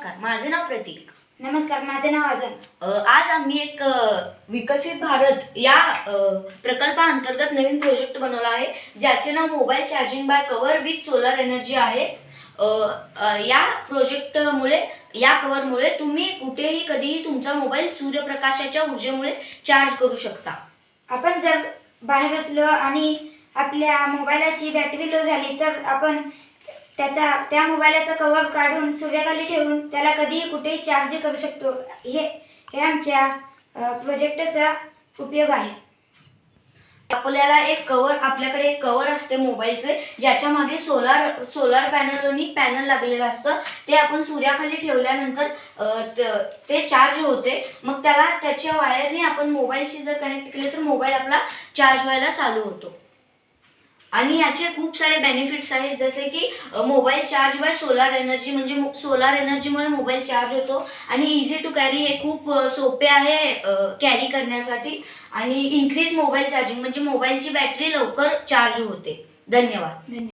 नमस्कार माझे नाव प्रतीक. नमस्कार माझे नाव अजन अ, आज आम्ही एक अ, विकसित भारत या अ, प्रकल्पाअंतर्गत नवीन प्रोजेक्ट बनवला आहे ज्याचे नाव mobile charging by cover with solar energy आहे. अ, अ, या प्रोजेक्टमुळे या कवरमुळे तुम्ही कुठेही कधीही तुमचा मोबाईल सूर्यप्रकाशाच्या ऊर्जेमुळे चार्ज करू शकता. आपण जर बाहेर असलो आणि आपल्या मोबाईलाची बॅटरी लो झाली तर आपण त्याचा त्या मोबाईलाचा कवर काढून सूर्याखाली ठेवून त्याला कधीही कुठेही चार्ज करू शकतो. हे हे आमच्या प्रोजेक्टचा उपयोग आहे. आपल्याला एक कवर आपल्याकडे एक कवर असते मोबाईलचे ज्याच्या मागे सोलार सोलार पॅनल आणि पॅनल लागलेलं असतं. ते आपण सूर्याखाली ठेवल्यानंतर ते चार्ज होते. मग त्याला त्याच्या वायरने आपण मोबाईलशी जर कनेक्ट केले तर मोबाईल आपला चार्ज व्हायला चालू होतो. आणि याचे खूप सारे बेनिफिट्स आहेत. जसे की mobile charge by solar energy म्हणजे सोलार एनर्जीमुळे मोबाईल चार्ज होतो. आणि इझी टू कॅरी हे खूप सोपे आहे कॅरी करण्यासाठी. आणि इन्क्रीज मोबाईल चार्जिंग म्हणजे मोबाईलची बॅटरी लवकर चार्ज होते. धन्यवाद.